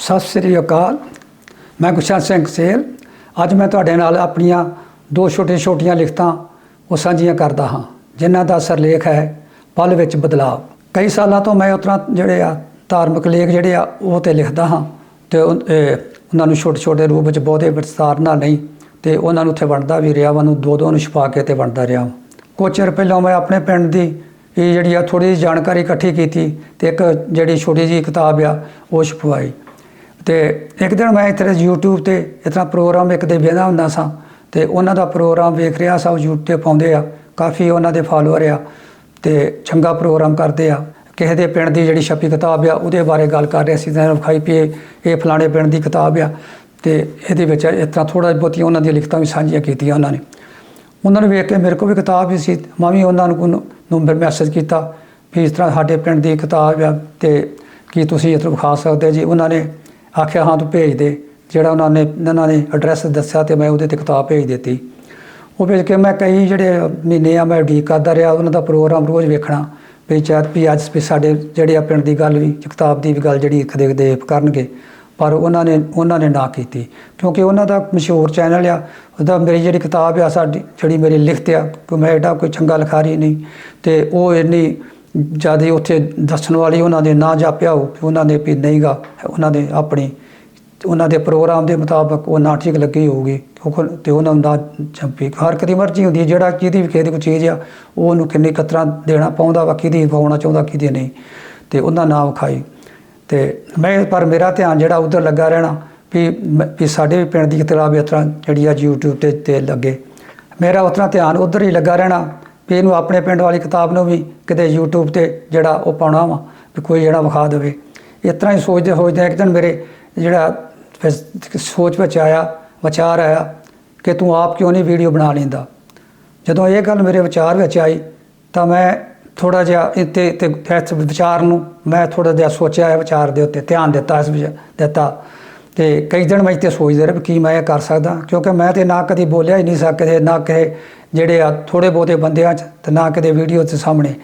ਸਤਿ ਸ੍ਰੀ ਅਕਾਲ। ਮੈਂ ਗੁਰਸ਼ਨ ਸਿੰਘ ਸੇਲ। ਅੱਜ ਮੈਂ ਤੁਹਾਡੇ ਨਾਲ ਆਪਣੀਆਂ ਦੋ ਛੋਟੀਆਂ-ਛੋਟੀਆਂ ਲਿਖਤਾਂ ਉਹ ਸਾਂਝੀਆਂ ਕਰਦਾ ਹਾਂ, ਜਿਨ੍ਹਾਂ ਦਾ ਸਰਲੇਖ ਹੈ ਪਲ ਵਿੱਚ ਬਦਲਾਅ ਕਈ ਸਾਲਾਂ ਤੋਂ ਮੈਂ ਉਤਰਾ ਜਿਹੜੇ ਆ, ਧਾਰਮਿਕ ਲੇਖ ਜਿਹੜੇ ਆ, ਉਹ ਤੇ ਲਿਖਦਾ ਹਾਂ ਤੇ ਉਹਨਾਂ ਨੂੰ ਛੋਟੇ-ਛੋਟੇ ਰੂਪ ਵਿੱਚ ਬਹੁਤੇ ਵਿਸਤਾਰ ਨਾਲ ਨਹੀਂ, ਤੇ ਉਹਨਾਂ ਨੂੰ ਉੱਥੇ ਵੰਡਦਾ ਵੀ ਰਿਹਾ ਵਾਂ ਨੂੰ ਦੋ ਦੋ ਨੂੰ ਛਪਾ ਕੇ ਤੇ ਵੰਡਦਾ ਰਿਹਾ ਵਾਂ। ਕੁਝ ਚਿਰ ਪਹਿਲਾਂ ਮੈਂ ਆਪਣੇ ਪਿੰਡ ਦੀ ਇਹ ਜਿਹੜੀ ਆ ਥੋੜੀ ਜਿਹੀ ਜਾਣਕਾਰੀ ਇਕੱਠੀ ਕੀਤੀ ਤੇ ਇੱਕ ਜਿਹੜੀ ਛੋਟੀ ਜਿਹੀ ਕਿਤਾਬ ਆ, ਉਹ ਛਪਵਾਈ। ਤੇ ਇੱਕ ਦਿਨ ਮੈਂ ਇੱਥੇ YouTube ਤੇ ਇਤਨਾ ਪ੍ਰੋਗਰਾਮ ਇੱਕ ਦੇ ਵੇਖਦਾ ਹੁੰਦਾ ਸਾਂ ਤੇ ਉਹਨਾਂ ਦਾ ਪ੍ਰੋਗਰਾਮ ਵੇਖ ਰਿਹਾ ਸਾਂ, ਉਹ YouTube ਤੇ ਪਾਉਂਦੇ ਆ, ਕਾਫੀ ਉਹਨਾਂ ਦੇ ਫਾਲੋਅਰ ਆ ਤੇ ਚੰਗਾ ਪ੍ਰੋਗਰਾਮ ਕਰਦੇ ਆ। ਕਿਸੇ ਦੇ ਪਿੰਡ ਦੀ ਜਿਹੜੀ ਛਪੀ ਕਿਤਾਬ ਆ, ਉਹਦੇ ਬਾਰੇ ਗੱਲ ਕਰ ਰਹੇ ਸੀ ਤਾਂ ਵਿਖਾਈ ਪਈ ਇਹ- ਫਲਾਣੇ ਪਿੰਡ ਦੀ ਕਿਤਾਬ ਆ ਤੇ ਇਹਦੇ ਵਿੱਚ ਇਸ ਤਰ੍ਹਾਂ ਥੋੜਾ ਬਹੁਤੀਆਂ ਉਹਨਾਂ ਦੀਆਂ ਲਿਖਤਾਂ ਵੀ ਸਾਂਝੀਆਂ ਕੀਤੀਆਂ ਉਹਨਾਂ ਨੇ। ਉਹਨਾਂ ਨੂੰ ਵੇਖ ਕੇ ਮੇਰੇ ਕੋਲ ਵੀ ਕਿਤਾਬ ਵੀ ਸੀ, ਮੈਂ ਵੀ ਉਹਨਾਂ ਨੂੰ ਨੰਬਰ ਮੈਸੇਜ ਕੀਤਾ ਵੀ ਇਸ ਤਰ੍ਹਾਂ ਸਾਡੇ ਪਿੰਡ ਦੀ ਕਿਤਾਬ ਆ ਤੇ ਕੀ ਤੁਸੀਂ ਇਹ ਤੋਂ ਵਿਖਾ ਸਕਦੇ ਜੀ? ਉਹਨਾਂ ਨੇ ਆਖਿਆ, ਹਾਂ, ਤੂੰ ਭੇਜ ਦੇ। ਜਿਹੜਾ ਉਹਨਾਂ ਨੇ, ਇਹਨਾਂ ਨੇ ਐਡਰੈਸ ਦੱਸਿਆ ਤੇ ਮੈਂ ਉਹਦੇ ਤੇ ਕਿਤਾਬ ਭੇਜ ਦਿੱਤੀ। ਉਹ ਭੇਜ ਕੇ ਮੈਂ ਕਈ ਜਿਹੜੇ ਮਹੀਨੇ ਆ ਮੈਂ ਉਡੀਕ ਕਰਦਾ ਰਿਹਾ, ਉਹਨਾਂ ਦਾ ਪ੍ਰੋਗਰਾਮ ਰੋਜ਼ ਵੇਖਣਾ। ਵੀ ਚਾਹ ਵੀ ਅੱਜ ਵੀ ਸਾਡੇ ਜਿਹੜੇ ਆ ਪਿੰਡ ਦੀ ਗੱਲ ਵੀ ਕਿਤਾਬ ਦੀ ਵੀ ਗੱਲ ਜਿਹੜੀ ਇੱਕ ਦੇਖਦੇ ਕਰਨਗੇ। ਪਰ ਉਹਨਾਂ ਨੇ ਉਹਨਾਂ ਨੇ ਨਾ ਕੀਤੀ। ਕਿਉਂਕਿ ਉਹਨਾਂ ਦਾ ਮਸ਼ਹੂਰ ਚੈਨਲ ਆ, ਉਹਦਾ ਮੇਰੀ ਜਿਹੜੀ ਕਿਤਾਬ ਆ, ਸਾਡੀ ਜਿਹੜੀ ਮੇਰੀ ਲਿਖਤ ਆ ਕਿ ਮੈਂ ਐਡਾ ਕੋਈ ਚੰਗਾ ਲਿਖਾਰੀ ਨਹੀਂ। ਤੇ ਉਹ ਇੰਨੀ ਜ਼ਿਆਦਾ ਉੱਥੇ ਦੱਸਣ ਵਾਲੀ ਉਹਨਾਂ ਦੇ ਨਾਂ ਜਾਪਿਆ ਹੋ ਕਿ ਉਹਨਾਂ ਨੇ ਵੀ ਨਹੀਂਗਾ ਉਹਨਾਂ ਦੇ ਆਪਣੀ, ਉਹਨਾਂ ਦੇ ਪ੍ਰੋਗਰਾਮ ਦੇ ਮੁਤਾਬਕ ਉਹ ਨਾਟਕ ਲੱਗੀ ਹੋਊਗੀ, ਕਿਉਂਕਿ ਤੇ ਉਹਨਾਂ ਨੂੰ ਨਾ ਜੰਪੀ, ਹਰ ਕਦੀ ਮਰਜ਼ੀ ਹੁੰਦੀ ਹੈ, ਜਿਹੜਾ ਜਿਹਦੀ ਵੀ ਕਿਸੇ ਦੀ ਕੋਈ ਚੀਜ਼ ਆ, ਉਹ ਉਹਨੂੰ ਕਿੰਨੀ ਕਤਰਾ ਦੇਣਾ ਪਾਉਂਦਾ ਵਾ, ਕਿਹਦੀ ਵਿਖਾਉਣਾ ਚਾਹੁੰਦਾ, ਕਿਹਦੀ ਨਹੀਂ, ਤੇ ਉਹਨਾਂ ਨਾ ਵਿਖਾਈ ਤੇ ਮੈਂ, ਪਰ ਮੇਰਾ ਧਿਆਨ ਜਿਹੜਾ ਉਧਰ ਲੱਗਾ ਰਹਿਣਾ, ਵੀ ਮ- ਵੀ ਸਾਡੇ ਵੀ ਪਿੰਡ ਦੀ ਕਿਤਾਬ ਇਸ ਤਰ੍ਹਾਂ ਜਿਹੜੀ ਆ YouTube ਤੇ ਤੇ ਲੱਗੇ। ਮੇਰਾ ਉਤਨਾ ਧਿਆਨ ਉਧਰ ਹੀ ਲੱਗਾ ਰਹਿਣਾ ਵੀ ਇਹਨੂੰ ਆਪਣੇ ਪਿੰਡ ਵਾਲੀ ਕਿਤਾਬ ਨੂੰ ਵੀ ਕਿਤੇ YouTube ਤੇ ਜਿਹੜਾ ਉਹ ਪਾਉਣਾ ਵਾ, ਵੀ ਕੋਈ ਜਿਹੜਾ ਵਿਖਾ ਦੇਵੇ। ਇਸ ਤਰ੍ਹਾਂ ਹੀ ਸੋਚਦੇ ਸੋਚਦੇ ਇੱਕ ਦਿਨ ਮੇਰੇ ਜਿਹੜਾ ਸੋਚ ਵਿੱਚ ਆਇਆ, ਵਿਚਾਰ ਆਇਆ ਕਿ ਤੂੰ ਆਪ ਕਿਉਂ ਨਹੀਂ ਵੀਡੀਓ ਬਣਾ ਲੈਂਦਾ? ਜਦੋਂ ਇਹ ਗੱਲ ਮੇਰੇ ਵਿਚਾਰ ਵਿੱਚ ਆਈ, ਤਾਂ ਮੈਂ ਥੋੜਾ ਜਿਹਾ ਇੱਥੇ ਤੇ ਇਸ ਵਿਚਾਰ ਨੂੰ ਮੈਂ ਥੋੜਾ ਜਿਹਾ ਸੋਚਿਆ, ਇਹ ਵਿਚਾਰ ਦੇ ਉੱਤੇ ਧਿਆਨ ਦਿੱਤਾ, ਇਸ ਵਿੱਚ ਦਿੱਤਾ। ਤੇ ਕਈ ਦਿਨ ਮੈਂ ਇੱਥੇ ਸੋਚਦਾ ਰਿਹਾ ਵੀ ਕੀ ਮੈਂ ਇਹ ਕਰ ਸਕਦਾ, ਕਿਉਂਕਿ ਮੈਂ ਤੇ ਨਾ ਕਦੀ ਬੋਲਿਆ ਹੀ ਨਹੀਂ ਸਕਦੇ ਨਾ ਕਹੇ ਜਿਹੜੇ ਆ ਥੋੜੇ ਬਹੁਤੇ ਬੰਦਿਆਂ 'ਚ ਤੇ ਨਾ ਕਦੇ ਵੀਡੀਓ 'ਚ ਸਾਹਮਣੇ।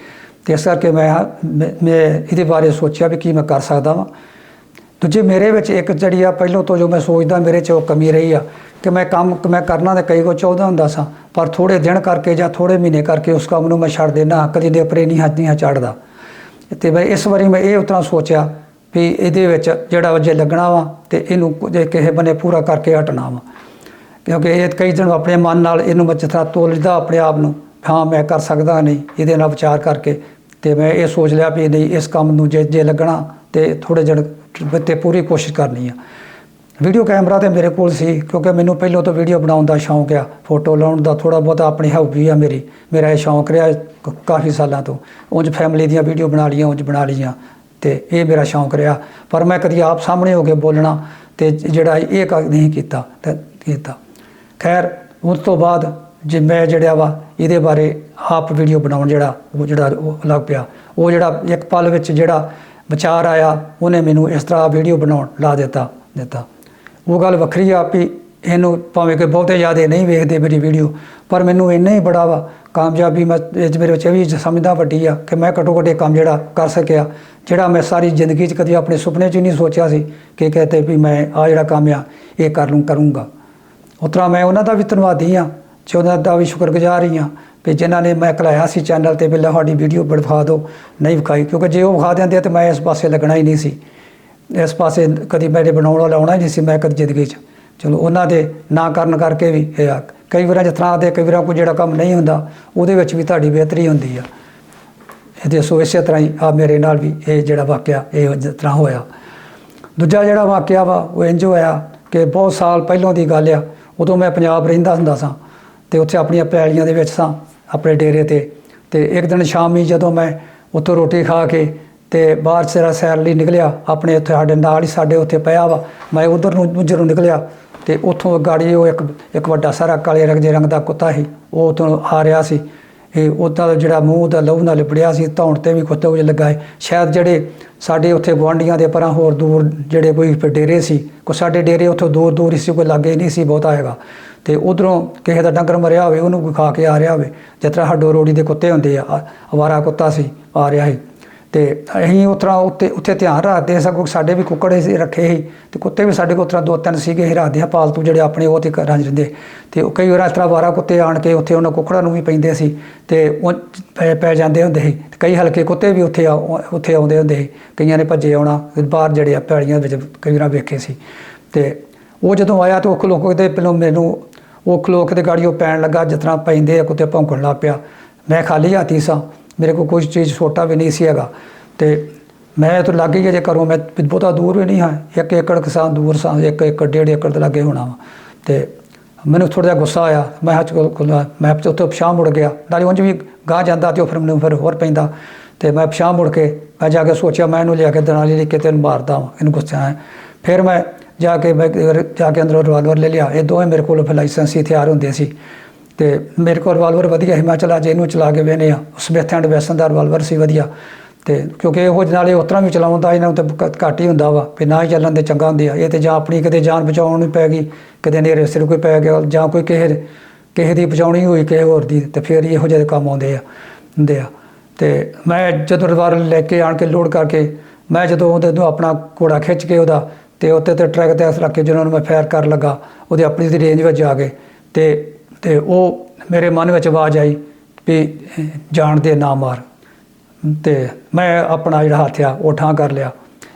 ਤੇ ਇਸ ਕਰਕੇ ਮੈਂ ਮੈਂ ਮੈਂ ਇਹਦੇ ਬਾਰੇ ਸੋਚਿਆ ਵੀ ਕੀ ਮੈਂ ਕਰ ਸਕਦਾ ਵਾਂ। ਦੂਜੇ ਮੇਰੇ ਵਿੱਚ ਇੱਕ ਜਿਹੜੀ ਆ ਪਹਿਲਾਂ ਤੋਂ ਜੋ ਮੈਂ ਸੋਚਦਾ, ਮੇਰੇ 'ਚ ਉਹ ਕਮੀ ਰਹੀ ਆ ਕਿ ਮੈਂ ਕੰਮ, ਮੈਂ ਕਰਨਾ ਤੇ ਕਈ ਕੋ ਚਾਹੁੰਦਾ ਹੁੰਦਾ ਸਾਂ, ਪਰ ਥੋੜੇ ਦਿਨ ਕਰਕੇ ਜਾਂ ਥੋੜੇ ਮਹੀਨੇ ਕਰਕੇ ਉਸ ਕੰਮ ਨੂੰ ਮੈਂ ਛੱਡ ਦੇਣਾ ਕਦੀ ਦੇ ਪਰੇ ਨਹੀਂ ਹੱਥ ਨਹੀਂ ਚੜਦਾ ਤੇ ਮੈਂ ਇਸ ਵਾਰੀ ਮੈਂ ਇਹ ਉਤਨਾ ਸੋਚਿਆ ਵੀ ਇਹਦੇ ਵਿੱਚ ਜਿਹੜਾ ਜੇ ਲੱਗਣਾ ਵਾ ਤੇ ਇਹਨੂੰ ਜੇ ਕਿਸੇ ਬਨੇ ਪੂਰਾ ਕਰਕੇ ਹਟਣਾ ਵਾ। ਕਿਉਂਕਿ ਇਹ ਕਈ ਦਿਨ ਆਪਣੇ ਮਨ ਨਾਲ ਇਹਨੂੰ ਮੈਂ ਜਿੱਥਾ ਤੋਲਦਾ ਆਪਣੇ ਆਪ ਨੂੰ, ਹਾਂ, ਮੈਂ ਕਰ ਸਕਦਾ ਨਹੀਂ, ਇਹਦੇ ਨਾਲ ਵਿਚਾਰ ਕਰਕੇ। ਤੇ ਮੈਂ ਇਹ ਸੋਚ ਲਿਆ ਵੀ ਨਹੀਂ, ਇਸ ਕੰਮ ਨੂੰ ਜੇ ਜੇ ਲੱਗਣਾ ਤੇ ਥੋੜੇ ਦਿਨ ਤੇ ਪੂਰੀ ਕੋਸ਼ਿਸ਼ ਕਰਨੀ ਆ। ਵੀਡੀਓ ਕੈਮਰਾ ਤੇ ਮੇਰੇ ਕੋਲ ਸੀ, ਕਿਉਂਕਿ ਮੈਨੂੰ ਪਹਿਲਾਂ ਤੋਂ ਵੀਡੀਓ ਬਣਾਉਣ ਦਾ ਸ਼ੌਂਕ ਆ। ਫੋਟੋ ਲਾਉਣ ਦਾ ਥੋੜਾ ਬਹੁਤਾ ਆਪਣੀ ਹੌਬੀ ਆ ਮੇਰੀ। ਮੇਰਾ ਇਹ ਸ਼ੌਂਕ ਰਿਹਾ ਕਾਫੀ ਸਾਲਾਂ ਤੋਂ। ਉਂਝ ਫੈਮਿਲੀ ਦੀਆਂ ਵੀਡੀਓ ਬਣਾ ਲਈਆਂ, ਉਂਝ ਬਣਾ ਲਈਆਂ। ਤੇ ਇਹ ਮੇਰਾ ਸ਼ੌਂਕ ਰਿਹਾ, ਪਰ ਮੈਂ ਕਦੀ ਆਪ ਸਾਹਮਣੇ ਹੋ ਕੇ ਬੋਲਣਾ ਤੇ ਜਿਹੜਾ ਇਹ ਨਹੀਂ ਕੀਤਾ ਤੇ ਕੀਤਾ। ਖੈਰ, ਉਸ ਤੋਂ ਬਾਅਦ ਜੇ ਮੈਂ ਜਿਹੜਾ ਵਾ, ਇਹਦੇ ਬਾਰੇ ਆਪ ਵੀਡੀਓ ਬਣਾਉਣ ਜਿਹੜਾ, ਉਹ ਜਿਹੜਾ ਉਹ ਲੱਗ ਪਿਆ। ਉਹ ਜਿਹੜਾ ਇੱਕ ਪਲ ਵਿੱਚ ਜਿਹੜਾ ਵਿਚਾਰ ਆਇਆ, ਉਹਨੇ ਮੈਨੂੰ ਇਸ ਤਰ੍ਹਾਂ ਵੀਡੀਓ ਬਣਾਉਣ ਲਾ ਦਿੱਤਾ ਦਿੱਤਾ। ਉਹ ਗੱਲ ਵੱਖਰੀ ਆ ਵੀ ਇਹਨੂੰ ਭਾਵੇਂ ਕਿ ਬਹੁਤੇ ਜ਼ਿਆਦਾ ਨਹੀਂ ਵੇਖਦੇ ਮੇਰੀ ਵੀਡੀਓ ਪਰ ਮੈਨੂੰ ਇੰਨਾ ਹੀ ਬੜਾ ਵਾ ਕਾਮਯਾਬੀ ਮੈਂ ਇਹ 'ਚ ਮੇਰੇ ਵਿੱਚ ਇਹ ਵੀ ਸਮਝਦਾ ਵੱਡੀ ਆ ਕਿ ਮੈਂ ਘੱਟੋ ਘੱਟ ਇਹ ਕੰਮ ਜਿਹੜਾ ਕਰ ਸਕਿਆ, ਜਿਹੜਾ ਮੈਂ ਸਾਰੀ ਜ਼ਿੰਦਗੀ 'ਚ ਕਦੀ ਆਪਣੇ ਸੁਪਨੇ 'ਚ ਹੀ ਨਹੀਂ ਸੋਚਿਆ ਸੀ ਕਿ ਕਹਤੇ ਵੀ ਮੈਂ ਆ ਜਿਹੜਾ ਕੰਮ ਆ, ਇਹ ਕਰ ਲੂੰ, ਕਰੂੰਗਾ। ਉਸ ਮੈਂ ਉਹਨਾਂ ਦਾ ਵੀ ਧੰਨਵਾਦੀ ਆ ਤੇ ਉਹਨਾਂ ਦਾ ਵੀ ਸ਼ੁਕਰਗੁਜ਼ਾਰ ਹੀ ਆ ਵੀ ਜਿਨ੍ਹਾਂ ਨੇ ਮੈਂ ਕਲਾਇਆ ਸੀ ਚੈਨਲ ਤੇ ਵੀ ਤੁਹਾਡੀ ਵੀਡੀਓ ਵਿਖਾ ਦਿਓ, ਨਹੀਂ ਵਿਖਾਈ, ਕਿਉਂਕਿ ਜੇ ਉਹ ਵਿਖਾ ਦਿੰਦੇ ਤੇ ਮੈਂ ਇਸ ਪਾਸੇ ਲੱਗਣਾ ਹੀ ਨਹੀਂ ਸੀ। ਇਸ ਪਾਸੇ ਕਦੀ ਮੇਰੇ ਬਣਾਉਣ ਵਾਲਾ ਆਉਣਾ ਹੀ ਨਹੀਂ ਸੀ ਮੈਂ ਕਦੀ ਜ਼ਿੰਦਗੀ 'ਚ। ਚਲੋ ਉਹਨਾਂ ਦੇ ਨਾ ਕਰਨ ਕਰਕੇ ਵੀ ਇਹ ਆ। ਕਈ ਵਾਰਾਂ ਜਿਸ ਤਰ੍ਹਾਂ ਦੇ ਕਈ ਵਾਰਾਂ ਕੋਈ ਜਿਹੜਾ ਕੰਮ ਨਹੀਂ ਹੁੰਦਾ, ਉਹਦੇ ਵਿੱਚ ਵੀ ਤੁਹਾਡੀ ਬਿਹਤਰੀ ਹੁੰਦੀ ਆ। ਇਹਦੇ ਸੋ ਇਸੇ ਤਰ੍ਹਾਂ ਹੀ ਆ ਮੇਰੇ ਨਾਲ ਵੀ ਇਹ ਜਿਹੜਾ ਵਾਕਿਆ, ਇਹ ਜਿਸ ਤਰ੍ਹਾਂ ਹੋਇਆ। ਦੂਜਾ ਜਿਹੜਾ ਵਾਕਿਆ ਵਾ, ਉਹ ਇੰਜ ਹੋਇਆ ਕਿ ਬਹੁਤ ਸਾਲ ਪਹਿਲਾਂ ਦੀ ਗੱਲ ਆ, ਉਦੋਂ ਮੈਂ ਪੰਜਾਬ ਰਹਿੰਦਾ ਹੁੰਦਾ ਸਾਂ ਤੇ ਉੱਥੇ ਆਪਣੀਆਂ ਪੈਲੀਆਂ ਦੇ ਵਿੱਚ ਸਾਂ, ਆਪਣੇ ਡੇਰੇ ਤੇ। ਤੇ ਇੱਕ ਦਿਨ ਸ਼ਾਮੀ ਜਦੋਂ ਮੈਂ ਉੱਥੋਂ ਰੋਟੀ ਖਾ ਕੇ ਤੇ ਬਾਹਰ ਸਿਰਾ ਸੈਰ ਲਈ ਨਿਕਲਿਆ। ਆਪਣੇ ਉੱਥੇ ਸਾਡੇ ਨਾਲ ਹੀ ਸਾਡੇ ਉੱਥੇ ਪਿਆ ਵਾ। ਮੈਂ ਉਧਰ ਨੂੰ ਦੂਜੇ ਨਿਕਲਿਆ ਤੇ ਉੱਥੋਂ ਗਾੜੀ ਉਹ ਇੱਕ ਇੱਕ ਵੱਡਾ ਸਾਰਾ ਕਾਲੇ ਰੰਗ ਦੇ ਰੰਗ ਦਾ ਕੁੱਤਾ ਸੀ। ਉਹ ਉੱਥੋਂ ਆ ਰਿਹਾ ਸੀ। ਇਹ ਉਹਦਾ ਜਿਹੜਾ ਮੂੰਹ ਦਾ ਲਹੂ ਨਾਲ ਲਿਪੜਿਆ ਸੀ, ਧੌਣ ਤੇ ਵੀ ਕੁੱਤੇ ਉਹ ਲੱਗਾ ਹੈ ਸ਼ਾਇਦ ਜਿਹੜੇ ਸਾਡੇ ਉੱਥੇ ਗੁਆਂਢੀਆਂ ਦੇ ਪਰਾਂ ਹੋਰ ਦੂਰ ਜਿਹੜੇ ਕੋਈ ਡੇਰੇ ਸੀ ਕੋ ਸਾਡੇ ਡੇਰੇ ਉੱਥੋਂ ਦੂਰ ਦੂਰ ਹੀ ਸੀ, ਕੋਈ ਲਾਗੇ ਨਹੀਂ ਸੀ ਬਹੁਤਾ ਹੈਗਾ। ਤੇ ਉਧਰੋਂ ਕਿਸੇ ਦਾ ਡੰਗਰ ਮਰਿਆ ਹੋਵੇ, ਉਹਨੂੰ ਕੋਈ ਖਾ ਕੇ ਆ ਰਿਹਾ ਹੋਵੇ। ਜਿਸ ਤਰ੍ਹਾਂ ਹੱਡੋ ਰੋੜੀ ਦੇ ਕੁੱਤੇ ਹੁੰਦੇ ਆ ਆ- ਅਵਾਰਾ ਕੁੱਤਾ ਸੀ, ਆ ਰਿਹਾ ਸੀ। ਤੇ ਅਸੀਂ ਉਸ ਤਰ੍ਹਾਂ ਉੱਤੇ ਉੱਥੇ ਧਿਆਨ ਰੱਖਦੇ ਸਗੋਂ ਸਾਡੇ ਵੀ ਕੁੱਕੜ ਅਸੀਂ ਰੱਖੇ ਸੀ ਤੇ ਕੁੱਤੇ ਵੀ ਸਾਡੇ ਕੋਲ ਤਰ੍ਹਾਂ ਦੋ ਤਿੰਨ ਸੀਗੇ, ਅਸੀਂ ਰੱਖਦੇ ਆ ਪਾਲਤੂ ਜਿਹੜੇ ਆਪਣੇ ਉਹ ਤੇ ਘਰਾਂ 'ਚ ਰਹਿੰਦੇ। ਤੇ ਉਹ ਕਈ ਵਾਰ ਇਸ ਤਰ੍ਹਾਂ ਵਾਰਾ ਕੁੱਤੇ ਆਣ ਕੇ ਉੱਥੇ ਉਹਨਾਂ ਕੁੱਕੜਾਂ ਨੂੰ ਵੀ ਪੈਂਦੇ ਸੀ ਤੇ ਉਹ ਪੈ ਪੈ ਜਾਂਦੇ ਹੁੰਦੇ ਸੀ। ਤੇ ਕਈ ਹਲਕੇ ਕੁੱਤੇ ਵੀ ਉੱਥੇ ਆ ਉੱਥੇ ਆਉਂਦੇ ਹੁੰਦੇ ਸੀ। ਕਈਆਂ ਨੇ ਭੱਜੇ ਆਉਣਾ, ਬਾਹਰ ਜਿਹੜੇ ਆ ਪੈੜੀਆਂ ਵਿੱਚ ਕਈ ਵਾਰ ਵੇਖੇ ਸੀ। ਤੇ ਉਹ ਜਦੋਂ ਆਇਆ ਤਾਂ ਉਹ ਖਲੋਕ ਦੇ ਪਹਿਲੋਂ ਮੈਨੂੰ ਉਹ ਖਲੋਕ ਦੇ ਗਾੜੀ ਉਹ ਪੈਣ ਲੱਗਾ, ਜਿਸ ਤਰ੍ਹਾਂ ਪੈਂਦੇ ਆ ਕੁੱਤੇ ਭੌਂਕਣ ਲੱਗ ਪਿਆ। ਮੈਂ ਖਾਲੀ ਹੱਥੀ ਸਾਂ। ਮੇਰੇ ਕੋਲ ਕੋਈ ਚੀਜ਼ ਛੋਟਾ ਵੀ ਨਹੀਂ ਸੀ ਹੈਗਾ। ਤੇ ਮੈਂ ਤਾਂ ਲੱਗ ਹੀ ਜੇ ਕਰੋ ਮੈਂ ਬਹੁਤਾ ਦੂਰ ਵੀ ਨਹੀਂ ਹਾਂ, ਇੱਕ ਏਕੜ ਕਿਸਾਨ ਦੂਰ ਸਾਂ, ਇੱਕ ਏਕੜ, ਡੇਢ ਏਕੜ ਦੇ ਲੱਗੇ ਹੋਣਾ ਵਾ। ਤੇ ਮੈਨੂੰ ਥੋੜਾ ਜਿਹਾ ਗੁੱਸਾ ਆਇਆ। ਮੈਂ ਹੱਥ ਕੋਲ ਖੁੱਲ੍ਹਾ ਮੈਂ ਉੱਥੇ ਪਛਾਣ ਮੁੜ ਗਿਆ। ਨਾਲੇ ਉਂਝ ਵੀ ਗਾਹ ਜਾਂਦਾ ਤੇ ਉਹ ਫਿਰ ਮੈਨੂੰ ਫਿਰ ਹੋਰ ਪੈਂਦਾ। ਤੇ ਮੈਂ ਪਛਾਣ ਮੁੜ ਕੇ ਮੈਂ ਜਾ ਕੇ ਸੋਚਿਆ, ਮੈਂ ਇਹਨੂੰ ਲਿਆ ਕੇ ਦਨਾਲੀ ਲੈ ਕੇ ਤੈਨੂੰ ਮਾਰਦਾ ਵਾਂ। ਇਹਨੂੰ ਗੁੱਸਾ ਆਇਆ। ਫਿਰ ਮੈਂ ਜਾ ਕੇ ਮੈਂ ਜਾ ਕੇ ਅੰਦਰੋਂ ਰਿਵਾਲਵਰ ਲੈ ਲਿਆ। ਇਹ ਦੋਵੇਂ ਮੇਰੇ ਕੋਲ ਫਿਰ ਲਾਇਸੈਂਸੀ ਹਥਿਆਰ ਹੁੰਦੇ ਸੀ। ਤੇ ਮੇਰੇ ਕੋਲ ਰਿਵਾਲਵਰ ਵਧੀਆ ਹਿਮਾਚਲ ਮੈਂ ਇਹਨੂੰ ਚਲਾ ਕੇ ਵੇਨੇ ਆ ਸਮਿਥ ਐਂਡ ਵੈਸਨ ਦਾ ਰਿਵਾਲਵਰ ਸੀ ਵਧੀਆ। ਤੇ ਕਿਉਂਕਿ ਇਹੋ ਜਿਹੇ ਨਾਲੇ ਉਸ ਤਰ੍ਹਾਂ ਵੀ ਚਲਾਉਂਦਾ ਇਹਨਾਂ ਨੂੰ ਤਾਂ ਘੱਟ ਹੀ ਹੁੰਦਾ ਵਾ ਵੀ ਨਾ ਹੀ ਚੱਲਣ ਦੇ ਚੰਗਾ ਹੁੰਦੇ ਆ। ਇਹ ਤੇ ਜਾਂ ਆਪਣੀ ਕਿਤੇ ਜਾਨ ਬਚਾਉਣ ਨੂੰ ਪੈ ਗਈ, ਕਿਤੇ ਨੇਰੇ ਸਿਰ ਕੋਈ ਪੈ ਗਿਆ, ਜਾਂ ਕੋਈ ਕਿਸੇ ਕਿਸੇ ਦੀ ਬਚਾਉਣੀ ਹੋਈ, ਕਿਸੇ ਹੋਰ ਦੀ, ਤੇ ਫਿਰ ਇਹੋ ਜਿਹੇ ਕੰਮ ਆਉਂਦੇ ਆ, ਹੁੰਦੇ ਆ। ਤੇ ਮੈਂ ਜਦੋਂ ਰਿਵਾਲਵਰ ਲੈ ਕੇ ਆਣ ਕੇ ਲੋਡ ਕਰਕੇ, ਮੈਂ ਜਦੋਂ ਉਹਦੇ ਨੂੰ ਆਪਣਾ ਘੋੜਾ ਖਿੱਚ ਕੇ ਉਹਦਾ, ਤੇ ਉੱਤੇ ਤੇ ਟਰੈਕ ਤੇ ਅਸ ਰੱਖ ਕੇ ਜਿਹਨਾਂ ਨੂੰ ਮੈਂ ਫਾਇਰ ਕਰਨ ਲੱਗਾ, ਉਹਦੇ ਆਪਣੀ ਦੀ ਰੇਂਜ ਵਿੱਚ ਜਾ ਕੇ ਤੇ ਤੇ ਉਹ ਮੇਰੇ ਮਨ ਵਿੱਚ ਆਵਾਜ਼ ਆਈ ਵੀ ਅਹ, ਜਾਣ ਦੇ ਨਾ ਮਾਰ। ਤੇ ਮੈਂ ਆਪਣਾ ਜਿਹੜਾ ਹੱਥ ਆ ਉਹ ਠਾਂ ਕਰ ਲਿਆ।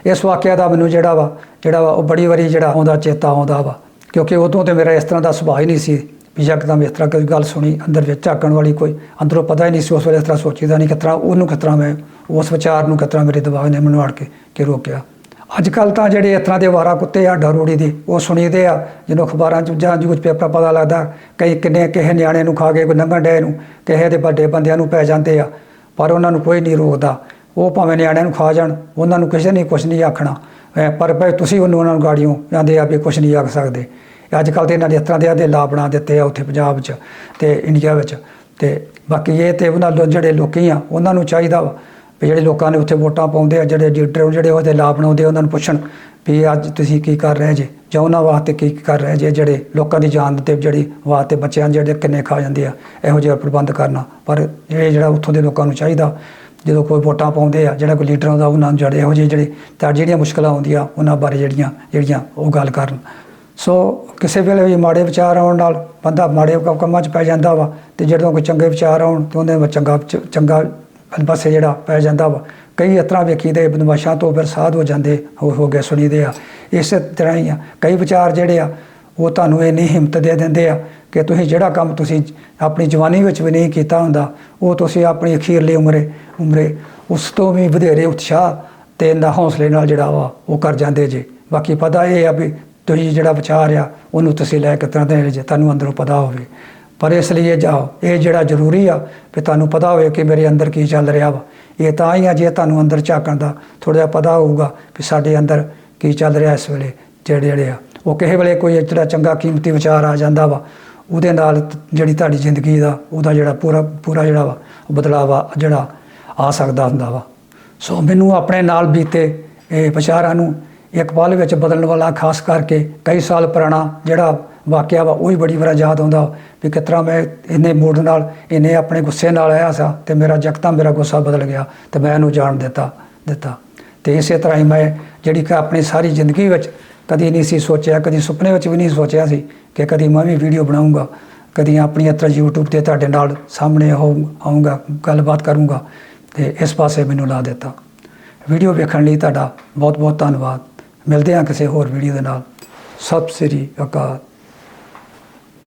ਇਸ ਵਾਕਿਆ ਦਾ ਮੈਨੂੰ ਜਿਹੜਾ ਵਾ ਜਿਹੜਾ ਵਾ ਉਹ ਬੜੀ ਵਾਰੀ ਜਿਹੜਾ ਆਉਂਦਾ ਚੇਤਾ ਆਉਂਦਾ ਵਾ। ਕਿਉਂਕਿ ਉਦੋਂ ਤੇ ਮੇਰਾ ਇਸ ਤਰ੍ਹਾਂ ਦਾ ਸੁਭਾਅ ਹੀ ਨਹੀਂ ਸੀ ਵੀ ਯਕਦਮ ਇਸ ਤਰ੍ਹਾਂ ਕੋਈ ਗੱਲ ਸੁਣੀ ਅੰਦਰ ਵਿੱਚ ਝਾਕਣ ਵਾਲੀ ਕੋਈ ਅੰਦਰੋਂ ਪਤਾ ਹੀ ਨਹੀਂ ਸੀ ਉਸ ਵੇਲੇ ਇਸ ਤਰ੍ਹਾਂ ਸੋਚੀਦਾ ਨਹੀਂ ਕਿਤਰਾ ਉਹਨੂੰ ਕਿਤਰਾ ਮੈਂ ਉਸ ਵਿਚਾਰ ਨੂੰ ਕਿਤਰਾ ਮੇਰੇ ਦਿਮਾਗ ਨੇ ਮੈਨੂੰ ਆੜ ਕੇ ਕਿ ਰੋਕਿਆ। ਅੱਜ ਕੱਲ ਤਾਂ ਜਿਹੜੇ ਇਸ ਤਰ੍ਹਾਂ ਦੇ ਵਾਰਾ ਕੁੱਤੇ ਆ ਡਰੋੜੀ ਦੇ, ਉਹ ਸੁਣੀਦੇ ਆ। ਜਦੋਂ ਅਖਬਾਰਾਂ 'ਚ ਜਾਂ ਨਿਊਜ਼ ਪੇਪਰਾਂ ਪਤਾ ਲੱਗਦਾ, ਕਈ ਕਿੰਨੇ ਕਿਸੇ ਨਿਆਣੇ ਨੂੰ ਖਾ ਕੇ, ਕੋਈ ਲੰਘਣ ਡੈ ਨੂੰ, ਕਿਸੇ ਦੇ ਵੱਡੇ ਬੰਦਿਆਂ ਨੂੰ ਪੈ ਜਾਂਦੇ ਆ। ਪਰ ਉਹਨਾਂ ਨੂੰ ਕੋਈ ਨਹੀਂ ਰੋਕਦਾ। ਉਹ ਭਾਵੇਂ ਨਿਆਣਿਆਂ ਨੂੰ ਖਾ ਜਾਣ, ਉਹਨਾਂ ਨੂੰ ਕਿਸੇ ਨੇ ਕੁਝ ਨਹੀਂ ਆਖਣਾ। ਅਹ ਪਰ ਭਾਈ ਤੁਸੀਂ ਉਹਨੂੰ ਉਹਨਾਂ ਨੂੰ ਗਾੜੀਆਂ ਜਾਂਦੇ ਆ ਵੀ ਕੁਝ ਨਹੀਂ ਆਖ ਸਕਦੇ। ਅੱਜ ਕੱਲ ਤੇ ਇਹਨਾਂ ਦੇ ਇਸ ਤਰ੍ਹਾਂ ਦੇ ਆਦੇ ਲਾ ਬਣਾ ਦਿੱਤੇ ਆ ਉੱਥੇ ਪੰਜਾਬ 'ਚ ਤੇ ਇੰਡੀਆ ਵਿੱਚ। ਤੇ ਬਾਕੀ ਇਹ ਤੇ ਉਹਨਾਂ ਲੋ- ਜਿਹੜੇ ਲੋਕੀ ਆ, ਉਹਨਾਂ ਨੂੰ ਚਾਹੀਦਾ ਵੀ ਜਿਹੜੇ ਲੋਕਾਂ ਨੇ ਉੱਥੇ ਵੋਟਾਂ ਪਾਉਂਦੇ ਆ, ਜਿਹੜੇ ਲੀਡਰ ਜਿਹੜੇ ਉਹਦੇ ਲਾਭ ਬਣਾਉਂਦੇ ਉਹਨਾਂ ਨੂੰ ਪੁੱਛਣ ਵੀ ਅੱਜ ਤੁਸੀਂ ਕੀ ਕਰ ਰਹੇ ਜੇ? ਜਾਂ ਉਹਨਾਂ ਵਾਸਤੇ ਕੀ ਕਰ ਰਹੇ ਜੇ? ਜਿਹੜੇ ਲੋਕਾਂ ਦੀ ਜਾਨ ਤੇ ਜਿਹੜੀ ਵਾਸਤੇ ਬੱਚਿਆਂ ਜਿਹੜੇ ਕਿੰਨੇ ਖਾ ਜਾਂਦੇ ਆ, ਇਹੋ ਜਿਹਾ ਪ੍ਰਬੰਧ ਕਰਨਾ। ਪਰ ਇਹ ਜਿਹੜਾ ਉੱਥੋਂ ਦੇ ਲੋਕਾਂ ਨੂੰ ਚਾਹੀਦਾ, ਜਦੋਂ ਕੋਈ ਵੋਟਾਂ ਪਾਉਂਦੇ ਆ, ਜਿਹੜਾ ਕੋਈ ਲੀਡਰ ਆਉਂਦਾ, ਉਹਨਾਂ ਨੂੰ ਜਿਹੜੇ ਇਹੋ ਜਿਹੇ ਜਿਹੜੇ ਤਾਂ ਜਿਹੜੀਆਂ ਮੁਸ਼ਕਲਾਂ ਆਉਂਦੀਆਂ, ਉਹਨਾਂ ਬਾਰੇ ਜਿਹੜੀਆਂ ਜਿਹੜੀਆਂ ਉਹ ਗੱਲ ਕਰਨ। ਸੋ ਕਿਸੇ ਵੇਲੇ ਵੀ ਮਾੜੇ ਵਿਚਾਰ ਆਉਣ ਨਾਲ ਬੰਦਾ ਮਾੜੇ ਕੰਮਾਂ 'ਚ ਪੈ ਜਾਂਦਾ ਵਾ, ਤੇ ਜਦੋਂ ਕੋਈ ਚੰਗੇ ਵਿਚਾਰ ਆਉਣ, ਤੇ ਉਹਦੇ ਚੰਗਾ ਚੰਗਾ ਪਾਸੇ ਜਿਹੜਾ ਪੈ ਜਾਂਦਾ ਵਾ, ਕਈ ਇਸ ਵੇਖੀਦੇ ਬਦਮਾਸ਼ਾਂ ਤੋਂ ਫਿਰ ਸਾਧ ਹੋ ਜਾਂਦੇ, ਹੋ ਹੋ ਗਏ ਸੁਣੀਦੇ ਆ। ਇਸੇ ਤਰ੍ਹਾਂ ਹੀ ਆ। ਕਈ ਵਿਚਾਰ ਜਿਹੜੇ ਆ, ਉਹ ਤੁਹਾਨੂੰ ਇੰਨੀ ਹਿੰਮਤ ਦੇ ਦਿੰਦੇ ਆ ਕਿ ਤੁਸੀਂ ਜਿਹੜਾ ਕੰਮ ਤੁਸੀਂ ਆਪਣੀ ਜਵਾਨੀ ਵਿੱਚ ਵੀ ਨਹੀਂ ਕੀਤਾ ਹੁੰਦਾ, ਉਹ ਤੁਸੀਂ ਆਪਣੀ ਅਖੀਰਲੀ ਉਮਰੇ ਉਮਰੇ ਉਸ ਤੋਂ ਵੀ ਵਧੇਰੇ ਉਤਸ਼ਾਹ ਤੇ ਨਾ ਹੌਸਲੇ ਨਾਲ ਜਿਹੜਾ ਵਾ, ਉਹ ਕਰ ਜਾਂਦੇ ਜੇ। ਬਾਕੀ ਪਤਾ ਇਹ ਆ ਵੀ ਤੁਸੀਂ ਜਿਹੜਾ ਵਿਚਾਰ ਆ, ਉਹਨੂੰ ਤੁਸੀਂ ਲੈ ਕੇ ਤਰ੍ਹਾਂ ਦੇ ਜੇ, ਤੁਹਾਨੂੰ ਅੰਦਰੋਂ ਪਤਾ ਹੋਵੇ। ਪਰ ਇਸ ਲਈ ਇਹ ਜਾਓ ਇਹ ਜਿਹੜਾ ਜ਼ਰੂਰੀ ਆ ਵੀ ਤੁਹਾਨੂੰ ਪਤਾ ਹੋਵੇ ਕਿ ਮੇਰੇ ਅੰਦਰ ਕੀ ਚੱਲ ਰਿਹਾ ਵਾ। ਇਹ ਤਾਂ ਹੀ ਆ ਜੇ ਤੁਹਾਨੂੰ ਅੰਦਰ ਝਾਕਣ ਦਾ ਥੋੜਾ ਜਿਹਾ ਪਤਾ ਹੋਊਗਾ ਵੀ ਸਾਡੇ ਅੰਦਰ ਕੀ ਚੱਲ ਰਿਹਾ ਇਸ ਵੇਲੇ, ਜਿਹੜੇ ਜਿਹੜੇ ਆ। ਉਹ ਕਿਸੇ ਵੇਲੇ ਕੋਈ ਜਿਹੜਾ ਚੰਗਾ ਕੀਮਤੀ ਵਿਚਾਰ ਆ ਜਾਂਦਾ ਵਾ, ਉਹਦੇ ਨਾਲ ਜਿਹੜੀ ਤੁਹਾਡੀ ਜ਼ਿੰਦਗੀ ਦਾ, ਉਹਦਾ ਜਿਹੜਾ ਪੂਰਾ ਪੂਰਾ ਜਿਹੜਾ ਵਾ, ਉਹ ਬਦਲਾਵਾ ਜਿਹੜਾ ਆ ਸਕਦਾ ਹੁੰਦਾ ਵਾ। ਸੋ ਮੈਨੂੰ ਆਪਣੇ ਨਾਲ ਬੀਤੇ ਇਹ ਵਿਚਾਰਾਂ ਨੂੰ ਇੱਕ ਪਲ ਵਿੱਚ ਬਦਲਣ ਵਾਲਾ ਖਾਸ ਕਰਕੇ ਕਈ ਸਾਲ ਪੁਰਾਣਾ ਜਿਹੜਾ ਵਾਕਿਆ ਵਾ, ਉਹ ਵੀ ਬੜੀ ਵਾਰ ਯਾਦ ਆਉਂਦਾ ਵੀ ਕਿਸ ਤਰ੍ਹਾਂ ਮੈਂ ਇੰਨੇ ਮੂਡ ਨਾਲ, ਇੰਨੇ ਆਪਣੇ ਗੁੱਸੇ ਨਾਲ ਆਇਆ ਸਾਂ ਤੇ ਮੇਰਾ ਜਕਤਾ ਮੇਰਾ ਗੁੱਸਾ ਬਦਲ ਗਿਆ ਤੇ ਮੈਂ ਇਹਨੂੰ ਜਾਣ ਦਿੱਤਾ ਦਿੱਤਾ। ਤੇ ਇਸੇ ਤਰ੍ਹਾਂ ਹੀ ਮੈਂ ਜਿਹੜੀ ਕਿ ਆਪਣੀ ਸਾਰੀ ਜ਼ਿੰਦਗੀ ਵਿੱਚ ਕਦੀ ਨਹੀਂ ਸੀ ਸੋਚਿਆ, ਕਦੀ ਸੁਪਨੇ ਵਿੱਚ ਵੀ ਨਹੀਂ ਸੋਚਿਆ ਸੀ ਕਿ ਕਦੀ ਮੈਂ ਵੀ ਵੀਡੀਓ ਬਣਾਉਂਗਾ, ਕਦੀ ਆਪਣੀ ਇਸ ਤਰ੍ਹਾਂ YouTube ਤੇ ਤੁਹਾਡੇ ਨਾਲ ਸਾਹਮਣੇ ਹੋ ਆਉਂਗਾ ਗੱਲਬਾਤ ਕਰੂੰਗਾ ਤੇ ਇਸ ਪਾਸੇ ਮੈਨੂੰ ਲਾ ਦਿੱਤਾ। ਵੀਡੀਓ ਵੇਖਣ ਲਈ ਤੁਹਾਡਾ ਬਹੁਤ ਬਹੁਤ ਧੰਨਵਾਦ। ਮਿਲਦੇ ਹਾਂ ਕਿਸੇ ਹੋਰ ਵੀਡੀਓ ਦੇ ਨਾਲ। ਸਤਿ ਸ੍ਰੀ ਅਕਾਲ।